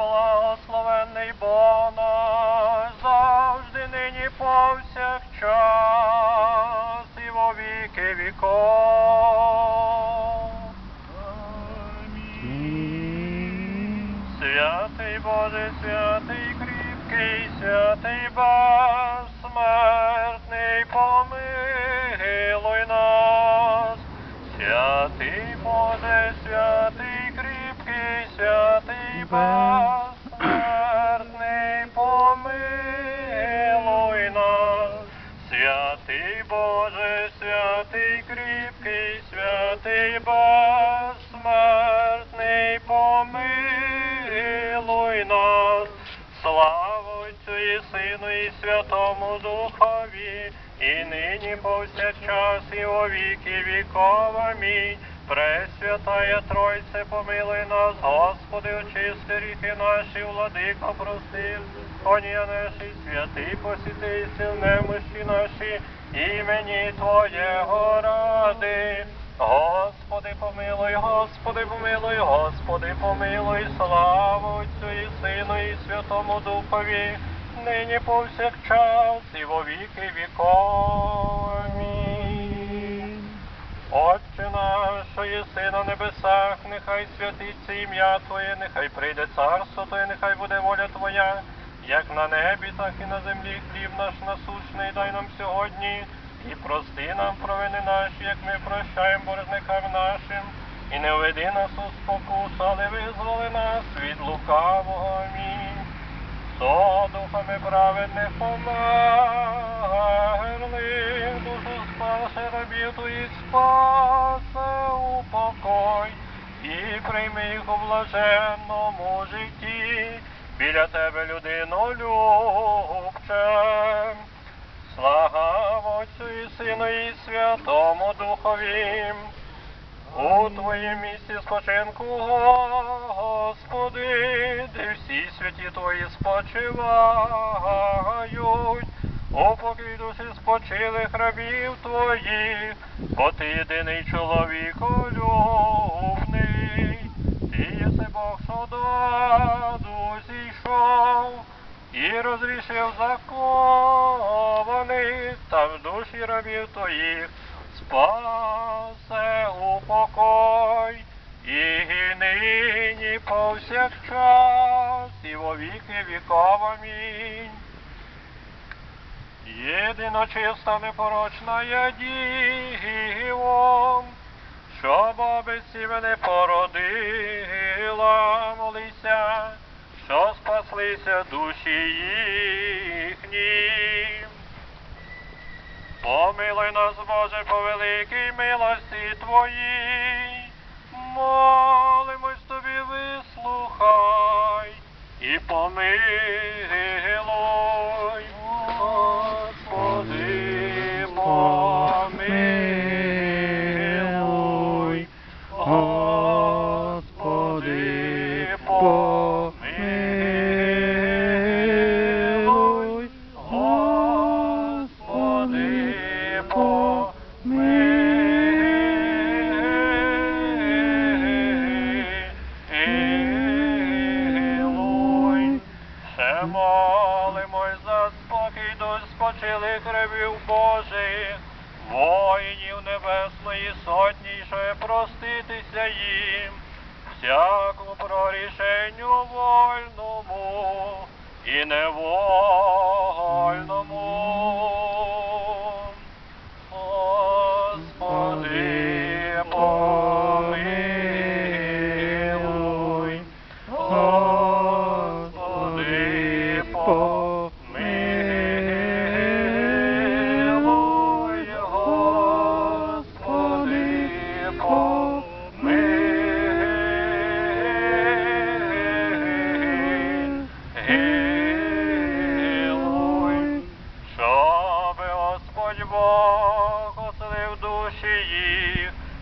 Благословенний Бог наш, завжди нині повсякчас і во віки віков. Святий Боже, святий кріпкий, святий безсмертний, помилуй безсмертний, помилуй нас. Святий Боже, святий кріпкий, святий безсмертний, помилуй нас. Слава Отцю і Сину і Святому Духові, і нині повсякчас і віки віков. Амінь. Пресвятая Тройце, помилуй нас, Господи, очисти ріхи наші, владико, прости, Онія наші, святий посіти, сил немощі наші, імені Твоєго ради. Господи, помилуй, Господи, помилуй, Господи, помилуй, славу Отцю і Сину і Святому Духові, нині повсякчас і во віки віков. Отче наш, що єси на небесах, нехай святиться ім'я Твоє, нехай прийде царство Твоє, нехай буде воля Твоя, як на небі, так і на землі. Хліб наш насущний дай нам сьогодні, і прости нам провини наші, як ми прощаємо боржникам нашим. І не введи нас у спокусу, але визволи нас від лукавого. Амінь. Со духами праведних померлих, душу спаси рабів твоїх спасе у покой, і прийми їх у блаженному житті, біля тебе людину любче. Слава Отцю і Сину і Святому Духові. У Твоїм місці спочинку, Господи, де всі святі Твої спочивають, у покій душі спочилих рабів Твоїх, бо Ти єдиний чоловіколюбний, Ти єси Бог, що зійшов, і розрішив закованих, та в душі рабів Твоїх спасе у покой, і нині повсякчас, і во віки віков. Амінь. Єдиночиста непорочна я діво, що бабиці мене породила, молися, що спаслися душі їхні. Помилуй нас, Боже, по великій милості Твоїй. Молимось Тобі, вислухай і помилуй. І невольному.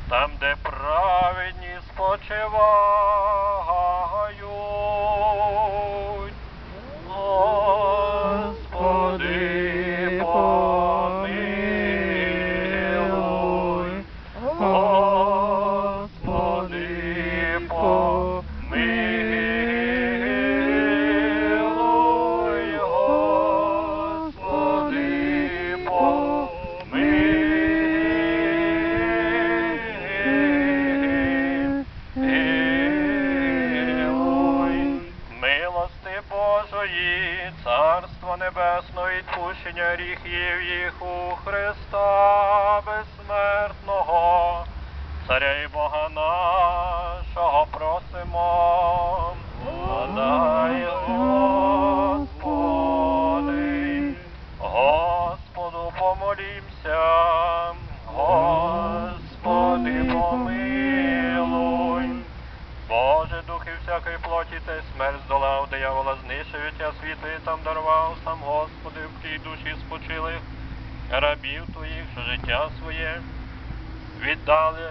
Там, де праведні спочивають. Божої, Царство Небесного, відпущення гріхів їх у Христа безсмертного, Царя і Бога нашого просимо. Подай, Господи, Господу помолімся, Господи, помилуй. Боже, духи всякої плоті й смерть здолав, диявола знищив, життя світу там дарував сам Господи, в тій душі спочилих рабів твоїх, життя своє віддали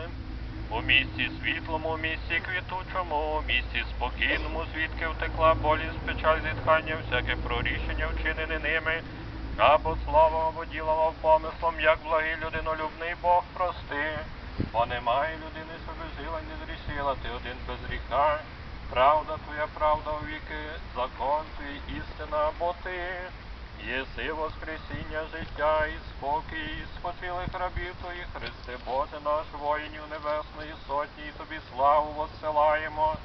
у місці світлому, у місці квітучому, у місці спокійному, звідки втекла болість, печаль, зітхання, всяке прорішення, вчинене ними, або словом, або ділом, або помислом, як благий людинолюбний Бог прости. Бо немає людини, що без жила не зрішила, ти один без гріха. Правда твоя, правда у віки, закон твій істина, бо ти єси воскресіння життя і спокій, і спочилих рабів твоїх, Христе Боже наш, воїнів Небесної Сотні, і тобі славу воссилаємо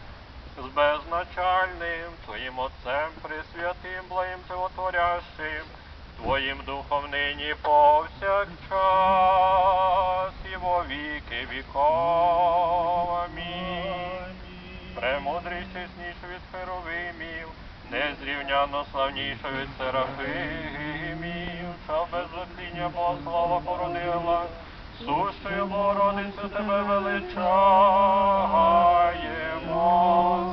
з безначальним Твоїм Отцем, Пресвятим, благим Животворящим, Твоїм Духом нині повсякчас і во віки віков. Амінь. Премудрий чесніший від херовимів, незрівняно славніша від серафимів, що без отління Богослова породила, сущою Богородицю тебе величаємо.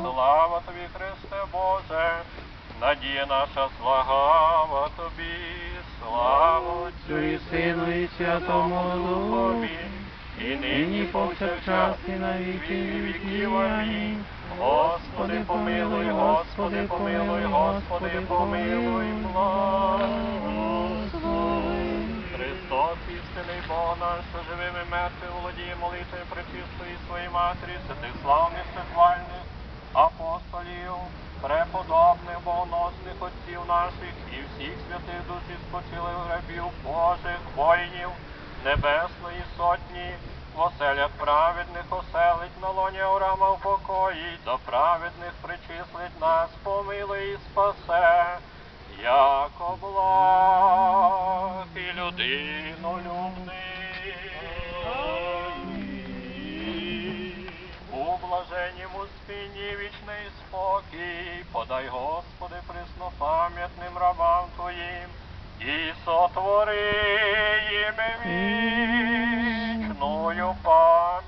Слава тобі, Христе Боже, надія наша слава тобі, слава Отцю і Сину і Святому Духові, і нині повсякчас і на віки віків. Амінь. Господи, помилуй, Господи, помилуй, Господи, помилуй, благослови. Христос, істинний Бог наш, що живими мертвим володіє молитвою пречистої своєї матері, святих славних всехвальних апостолів, преподобних, богоносних отців наших і всіх святих душі спочилих грабів Божих воїнів, Небесної сотні, в оселях праведних оселить на лоні Авраама в покої, до праведних причислить нас, помилуй і спасе, як облаг і людину любний. У блаженнєму спині вічний спокій, подай, Господи, преснопам'ятним рабам Твоїм, і сотвори їм вічною пам'ять.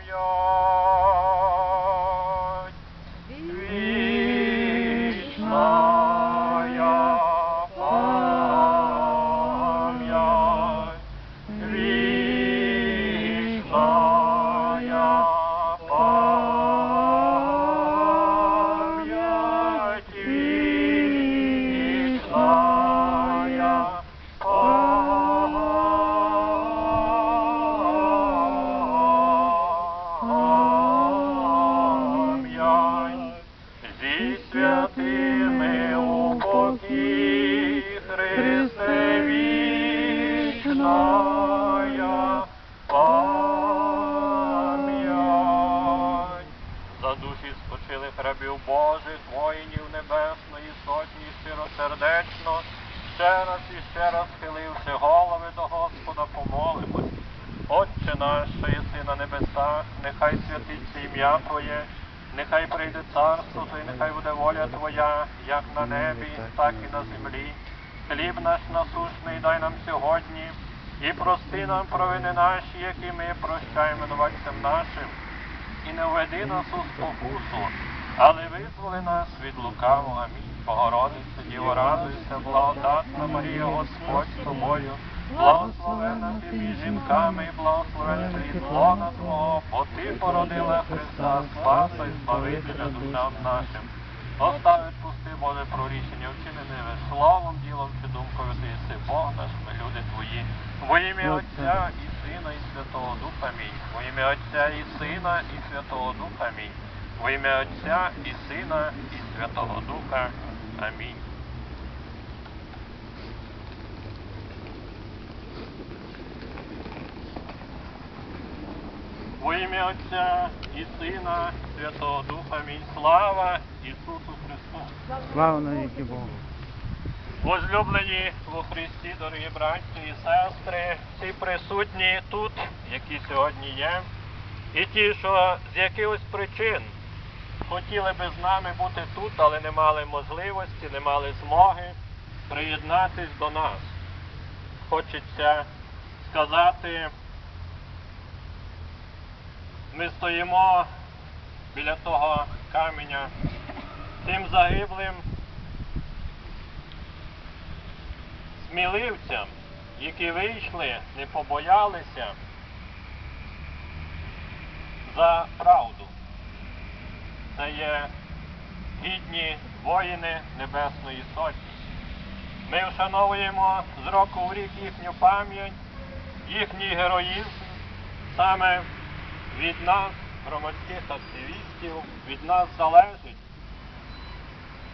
Ще раз схиливши голови до Господа, помолимось. Отче наш, що єси на небесах, нехай святиться ім'я Твоє, нехай прийде царство Твоє, нехай буде воля Твоя, як на небі, так і на землі. Хліб наш насущний дай нам сьогодні, і прости нам провини наші, які ми прощаємо винуватцям нашим. І не введи нас у спокусу, але визволи нас від лукавого. Амінь. Богородице, Діво, радуйся, благодатна Марія, Господь з тобою, благословена ти між жінками, і благословена плід лона Твого, бо ти породила Христа, Спаса і Збавителя душам нашим. Остави пусти, Боже, про рішення вчинене словом, ділом чи думкою ти єси Бог наш, ми люди твої. Во ім'я Отця і Сина, і Святого Духа Амінь. Во ім'я Отця і Сина, і Святого Духа Амінь. Во ім'я Отця і Сина, і Святого Духа. Амінь. Во ім'я Отця і Сина, Святого Духа. Амінь. Слава Ісусу Христу. Слава навіки Богу. Возлюблені во Христі, дорогі браті і сестри, всі присутні тут, які сьогодні є, і ті, що з якихось причин хотіли би з нами бути тут, але не мали можливості, не мали змоги приєднатись до нас. Хочеться сказати, ми стоїмо біля того каменя тим загиблим сміливцям, які вийшли, не побоялися за правду. Це є гідні воїни Небесної Сотні. Ми вшановуємо з року в рік їхню пам'ять, їхній героїзм саме від нас, громадських активістів, від нас залежить,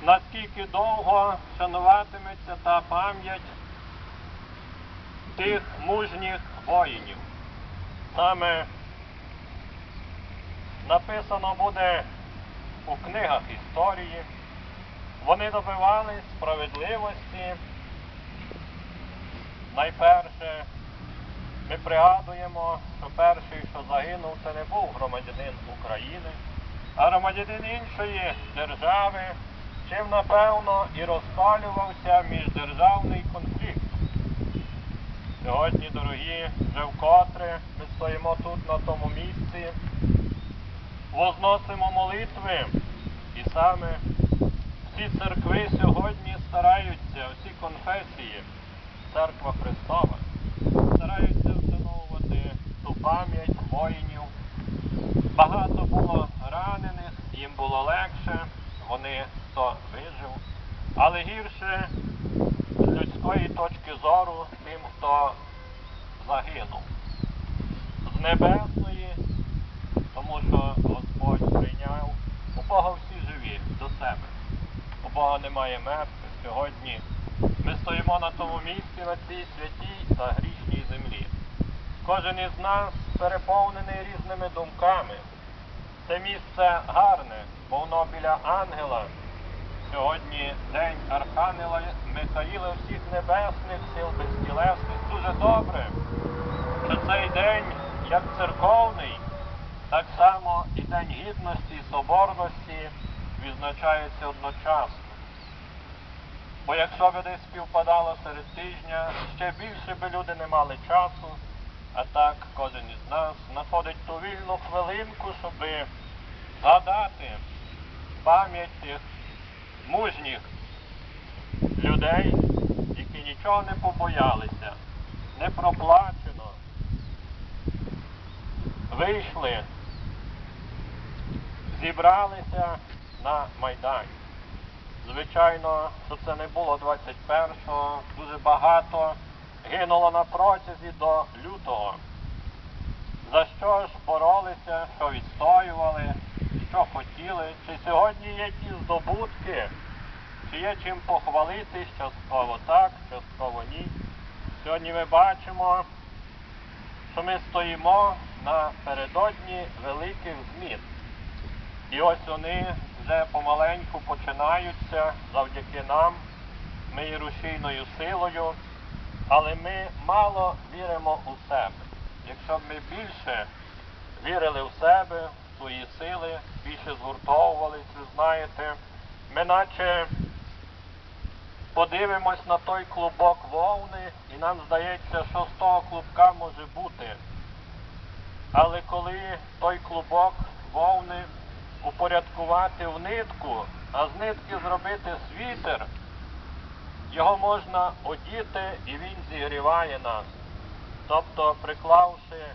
наскільки довго шануватиметься та пам'ять тих мужніх воїнів. Саме написано буде у книгах історії. Вони добивались справедливості. Найперше ми пригадуємо, що перший, що загинув, це не був громадянин України, а громадянин іншої держави, чим напевно і розпалювався міждержавний конфлікт. Сьогодні, дорогі, вже вкотре ми стоїмо тут на тому місці, возносимо молитви, і саме всі церкви сьогодні стараються, всі конфесії, церква Христова, стараються вшановувати ту пам'ять воїнів. Багато було ранених, їм було легше, вони хто вижив. Але гірше з людської точки зору тим, хто загинув. З небесної, тому що Бога всі живі до себе. У Бога немає мертвих. Сьогодні ми стоїмо на тому місці, на цій святій та грішній землі. Кожен із нас переповнений різними думками. Це місце гарне, бо воно біля ангела. Сьогодні день Архангела Михаїла всіх небесних сил безтілесних. Дуже добре, що цей день, як церковний, так само і День Гідності і Соборності відзначається одночасно. Бо якщо би десь співпадало серед тижня, ще більше би люди не мали часу, а так кожен із нас знаходить ту вільну хвилинку, щоб згадати пам'ять тих мужніх людей, які нічого не побоялися, не проплачено, вийшли, зібралися на Майдані. Звичайно, що це не було 21-го, дуже багато гинуло на протязі до лютого. За що ж боролися, що відстоювали, що хотіли, чи сьогодні є ті здобутки, чи є чим похвалити, частково так, частково ні. Сьогодні ми бачимо, що ми стоїмо напередодні великих змін. І ось вони вже помаленьку починаються завдяки нам, ми рушійною силою, але ми мало віримо у себе. Якщо б ми більше вірили в себе, в свої сили, більше згуртовувалися, знаєте, ми наче подивимось на той клубок вовни, і нам здається, що з того клубка може бути. Але коли той клубок вовни упорядкувати в нитку, а з нитки зробити світер, його можна одіти і він зігріває нас. Тобто, приклавши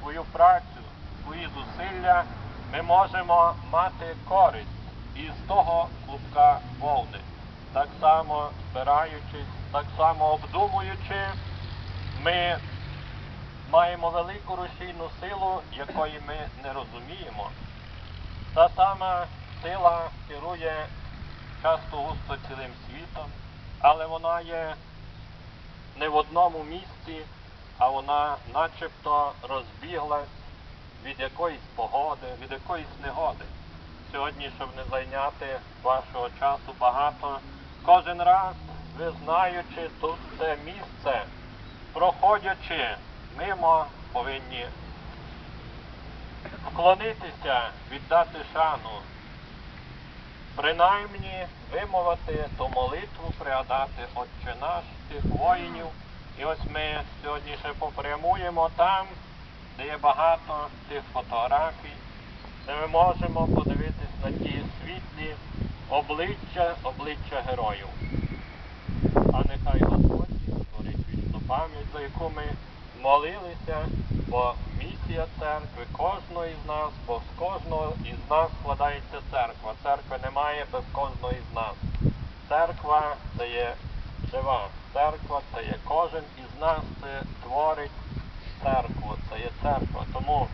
свою працю, свої зусилля, ми можемо мати користь із того клубка вовни. Так само збираючись, так само обдумуючи, ми маємо велику рушійну силу, якої ми не розуміємо. Та сама сила керує часто густо цілим світом, але вона є не в одному місці, а вона начебто розбіглась від якоїсь погоди, від якоїсь негоди. Сьогодні, щоб не зайняти вашого часу багато, кожен раз, ви знаючи тут це місце, проходячи мимо, повинні вклонитися, віддати шану, принаймні вимовити ту молитву, пригадати Отче наш тих воїнів. І ось ми сьогодні ще попрямуємо там, де є багато тих фотографій, де ми можемо подивитись на ті світлі обличчя, обличчя героїв. А нехай Господь створить вічну пам'ять, за яку ми молилися, бо місія церкви кожного із нас, бо з кожного із нас складається церква. Церкви немає без кожного із нас. Церква це є жива. Церква це є кожен із нас це творить церкву, це є церква. Тому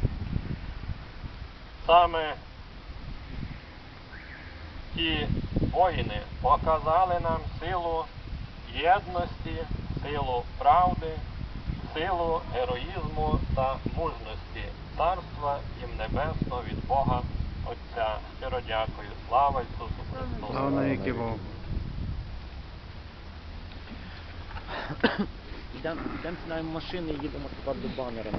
саме ті воїни показали нам силу єдності, силу правди, силу, героїзму та мужності, царства їм небесного від Бога Отця. Щиро дякую. Слава Ісусу Христу! Слава навіки Богу. Йдемо йдемо машини і їдемо тепер до банера.